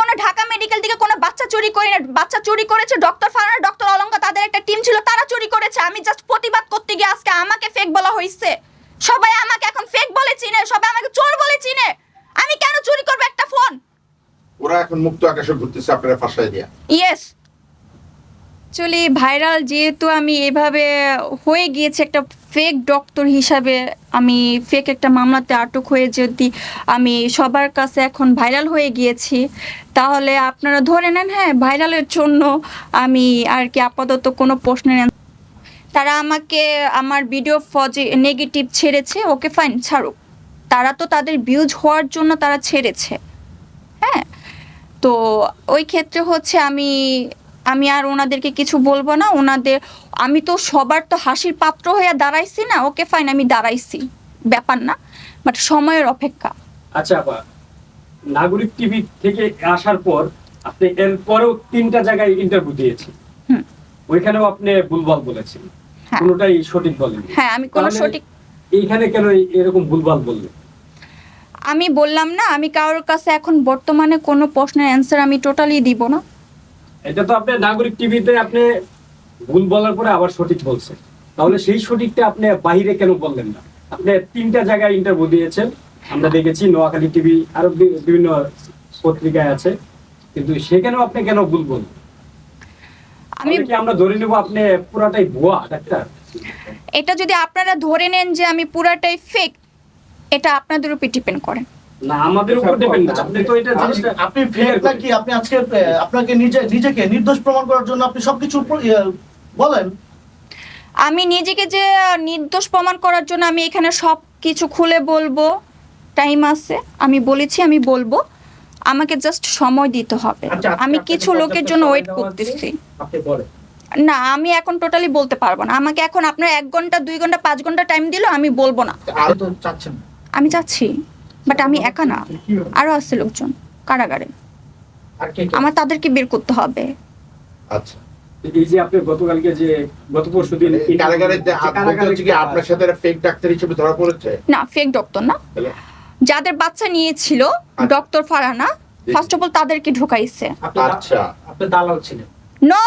কোনো ঢাকা মেডিকেল থেকে কোনো বাচ্চা চুরি করি না বাচ্চা চুরি করেছে ডক্টর ফারানা ডক্টর অলঙ্কা তাদের একটা টিম ছিল তারা চুরি করেছে। আমি জাস্ট প্রতিবাদ করতে গিয়ে আজকে আমাকে ফেক বলা হয়েছে সবাই আমাকে এখন ফেক বলে চিনে সবাই আমাকে চোর বলে চিনে। আমি কেন চুরি করব একটা ফোন ওরা এখন মুক্ত আকাশে ঘুরতেছে আপনারা ফাঁসাই দিয়া। ইয়েস অ্যাকচুয়ালি ভাইরাল যেহেতু আমি এভাবে হয়ে গিয়েছে একটা ফেক ডক্টর হিসাবে আমি ফেক একটা মামলাতে আটক হয়ে যদি আমি সবার কাছে এখন ভাইরাল হয়ে গিয়েছি, তাহলে আপনারা ধরে নেন হ্যাঁ ভাইরালের জন্য আমি আর কি আপাতত কোনো প্রশ্নের তারা আমাকে, আমার ভিডিও ফজে নেগেটিভ ছেড়েছে ওকে ফাইন ছাড়ুক। তারা তো তাদের ভিউজ হওয়ার জন্য তারা ছেড়েছে। হ্যাঁ তো ওই ক্ষেত্রে হচ্ছে আমি আমি আর ওনাদেরকে কিছু বলব না ওনাদের আমি তো সবার তো হাসির পাত্র হয়ে দাঁড়াইছি না ওকে ফাইন আমি দাঁড়াইছি। ব্যাপার না বাট সময়ের অপেক্ষা। আচ্ছা আপা নাগরিক টিভি থেকে আসার পর আপনি এরপরেও তিনটা জায়গায় ইন্টারভিউ দিয়েছেন। হুম। ওইখানেও আপনি ভুলভাল বলেছেন। হ্যাঁ। কোনোটাই সঠিক বলেন হ্যাঁ আমি কোনো সঠিক এইখানে কেন এরকম ভুলভাল বললেন? আমি বললাম না আমি কারোর কাছে এখন বর্তমানে কোনো প্রশ্নের অ্যান্সার আমি টোটালি দিব না। এটা তো আপনি নাগরিক টিভিতে আপনি ভুল বলার পরে আবার সঠিক বলছেন। তাহলে সেই সঠিকটা আপনি বাইরে কেন বললেন না? আপনি তিনটা জায়গায় ইন্টারভিউ দিয়েছেন। আমরা দেখেছি নোয়াখালী টিভি আরও বিভিন্ন পত্রিকায় আছে। কিন্তু সেখানেও আপনি কেন ভুল বললেন? আমি কি আমরা ধরে নেব আপনি পুরাটাই ভুয়া ডাক্তার? এটা যদি আপনারা ধরে নেন যে আমি পুরাটাই ফেক এটা আপনাদের উপর ডিপেন্ড করে না আমাদের উপর ডিপেন্ড না। আপনি তো এটা জিনিসটা আপনি ফেক নাকি আপনি আজকে আপনাকে নিজে নিজেকে নির্দোষ প্রমাণ করার জন্য আপনি সবকিছু বলেন। আমি নিজেকে যে নির্দোষ প্রমাণ করার জন্য আমি এখানে সব কিছু খুলে বলব টাইম আছে আমি বলেছি আমি বলব। আমাকে জাস্ট সময় দিতে হবে। আচ্ছা, আমি কিছু লোকের জন্য ওয়েট করতেছি। না আমি এখন টোটালি বলতে পারব না। আমাকে এখন আপনার এক ঘণ্টা দুই ঘণ্টা পাঁচ ঘণ্টা টাইম দিলেও আমি বলব না। আমি যাচ্ছি বাট আমি একা না। আরও আছে লোকজন কারাগারে? আমার তাদেরকে বের করতে হবে। আচ্ছা। এই যে আপনি গতকালকে যে গত পরশু দিন কারাগারে যে আপ- বলতে হচ্ছে কি আপনার সাথে ফেক ডাক্তার হিসেবে ধরা পড়েছে? না ফেক ডক্টর না। যাদের বাচ্চা নিয়েছিল আচ্ছা। Doctor Farana first of all তাদেরকে ঢুকাইছে। আচ্ছা। আপনি দালাল ছিলেন। নো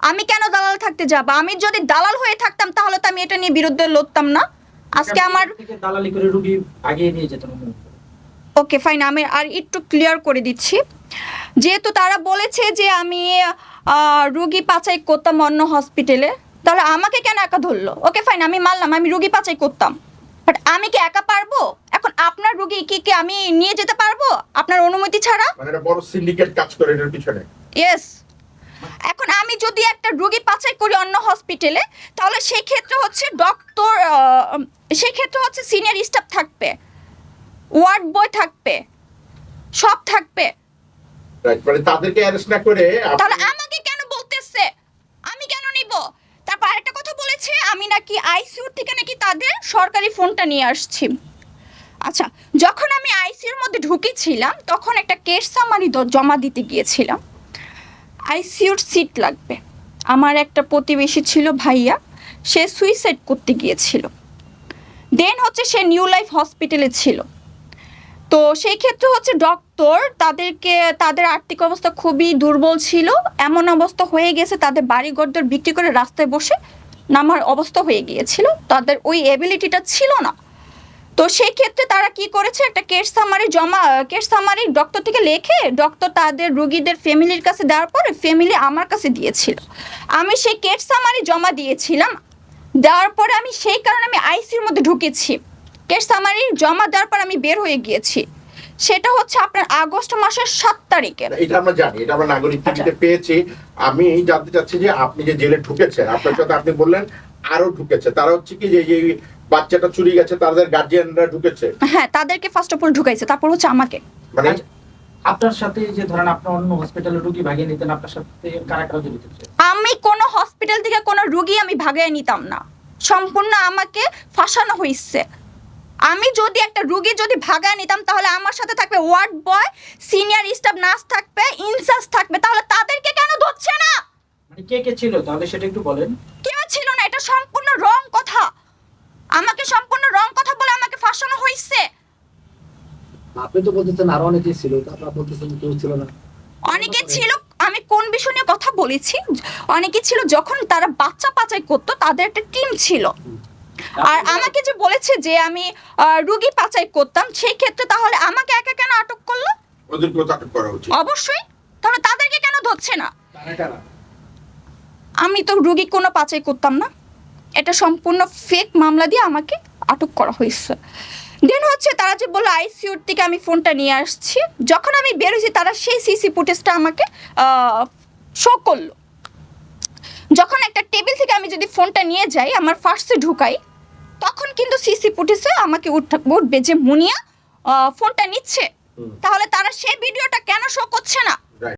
আমি কেন দালাল থাকতে যাব? আমি যদি দালাল হয়ে থাকতাম তাহলে তো আমি এটা নিয়ে বিরুদ্ধে লড়তাম না। আজকে আমার দালালি করে রুগী আগিয়ে নিয়ে যেতেন ওকে ফাইন আমি আর একটু ক্লিয়ার করে দিচ্ছি। যেহেতু তারা বলেছে যে আমি রুগী পাচাই করতাম অন্য হসপিটালে তাহলে আমাকে কেন একা ধরলো? ওকে ফাইন আমি মানলাম আমি রুগী পাচাই করতাম। বাট আমি কি একা পারব? এখন আপনার রুগী কি কি আমি নিয়ে যেতে পারব? আপনার অনুমতি ছাড়া? মানে এটা বড় সিন্ডিকেট কাজ করে এটার পিছনে। ইয়েস এখন আমি যদি একটা রোগী পাচাই করি অন্য হসপিটালে তাহলে সেই ক্ষেত্রে হচ্ছে ডক্টর সেই ক্ষেত্রে হচ্ছে সিনিয়র স্টাফ থাকবে। ওয়ার্ড বয় থাকবে। সব থাকবে। মানে তাদেরকে অ্যারেস্ট না করে তাহলে আমাকে কেন বলতেছে? আমি কেন নিব? তারপর আরেকটা কথা বলেছে আমি নাকি আইসিইউ থেকে নাকি তাদের সরকারি ফোনটা নিয়ে আসছি। আচ্ছা যখন আমি আইসিইউর মধ্যে ঢুকেছিলাম তখন একটা কেস সামারি জমা দিতে গিয়েছিলাম। আইসিইউর সিট লাগবে। আমার একটা প্রতিবেশী ছিল ভাইয়া সে সুইসাইড করতে গিয়েছিল। দেন হচ্ছে সে নিউ লাইফ হসপিটালে ছিল। তো সেই ক্ষেত্রে হচ্ছে ডক্টর তাদেরকে, তাদের আর্থিক অবস্থা খুবই দুর্বল ছিল। এমন অবস্থা হয়ে গেছে, তাদের বাড়িঘরদের বিক্রি করে রাস্তায় বসে নামার অবস্থা হয়ে গিয়েছিল। তাদের ওই এবিলিটিটা ছিল না। তো সেই ক্ষেত্রে তারা কি করেছে, একটা কেস সামারি জমা কেস সামারি ডক্টর থেকে লেখে ডক্টর তাদের রুগীদের ফ্যামিলির কাছে দেওয়ার পরে ফ্যামিলি আমার কাছে দিয়েছিল। আমি সেই কেস সামারি জমা দিয়েছিলাম। দেওয়ার পরে আমি সেই কারণে আমি আইসিউর মধ্যে ঢুকেছি। কেস সামারি জমা দেওয়ার পর আমি বের হয়ে গিয়েছি। সেটা হচ্ছে আপনার আগস্ট মাসের সাত তারিখে। এটা আমরা জানি এটা আমরা নাগরিক টিভিতে পেয়েছি। আমি জানতে চাচ্ছি যে আপনি যে জেলে ঢুকেছেন আপনার সাথে আপনি বললেন আরও ঢুকেছে। তারা হচ্ছে কি যে এই বাচ্চাটা চুরি গেছে তাদের গার্জিয়ানরা ঢুকেছে? হ্যাঁ তাদেরকে ফার্স্ট অফ অল ঢুকাইছে তারপর হচ্ছে আমাকে। মানে? আচ্ছা, আপনার সাথে যে ধরেন আপনার অন্য হসপিটালে রুগী ভাগিয়ে নিতেন আপনার সাথে কারা কারা জড়িত ছিল? আমি কোনো হসপিটাল থেকে কোনো রুগী আমি ভাগিয়ে নিতাম না। সম্পূর্ণ আমাকে ফাঁসানো হয়েছে আমি যদি একটা রুগী যদি ভাগায় নিতাম তাহলে আমার সাথে থাকবে ward boy senior staff nurse থাকবে ইনচার্জ থাকবে তাহলে তাদেরকে কেন ধরছে না? মানে কে কে ছিল? তাহলে সেটা একটু বলেন। কেউ ছিল না এটা সম্পূর্ণ রং কথা। আমাকে সম্পূর্ণ রং কথা বলে আমাকে ফাঁসানো হয়েছে। আপনি তো বলতেছেন আরও অনেকেই ছিল তো আপনারা বলতেছেন কেউ ছিল না। অনেকে ছিল আমি কোন বিষয় নিয়ে কথা বলেছি? অনেকে ছিল যখন তারা বাচ্চা পাচাই করতো তাদের একটা টিম ছিল। আর আমাকে যে বলেছে যে আমি রুগী পাচাই করতাম সেই ক্ষেত্রে তাহলে আমাকে একা কেন আটক করল? ওদেরকেও আটক করা উচিত। অবশ্যই। তাহলে তাদেরকে কেন ধরছে না? আমি তো রুগী কোনো পাচাই করতাম না। এটা সম্পূর্ণ ফেক মামলা দিয়ে আমাকে আটক করা হয়েছে। দেন হচ্ছে তারা যে বলল আইসিউর থেকে আমি ফোনটা নিয়ে আসছি। যখন আমি বেরোছি তারা সেই সিসি ফুটেজটা আমাকে শো করল। যখন একটা টেবিল থেকে আমি যদি ফোনটা নিয়ে যাই আমার ফার্স্টে ঢুকাই কিন্তু সিসি পুটিসে আমাকে উঠ- উঠবে যে মুনিয়া ফোনটা নিচ্ছে। তাহলে তারা সেই ভিডিওটা কেন শো করছে না?